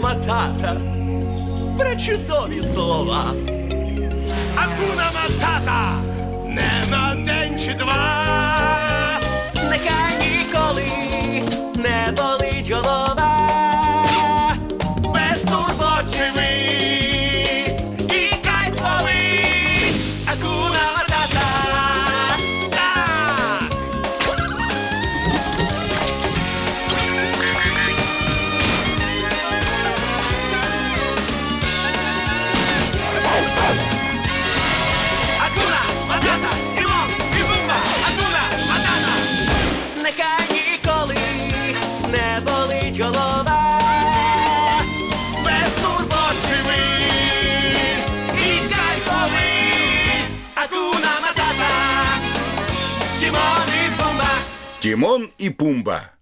Матата. Пречудові слова. Акуна матата не на день чи два. Тимон и Пумба.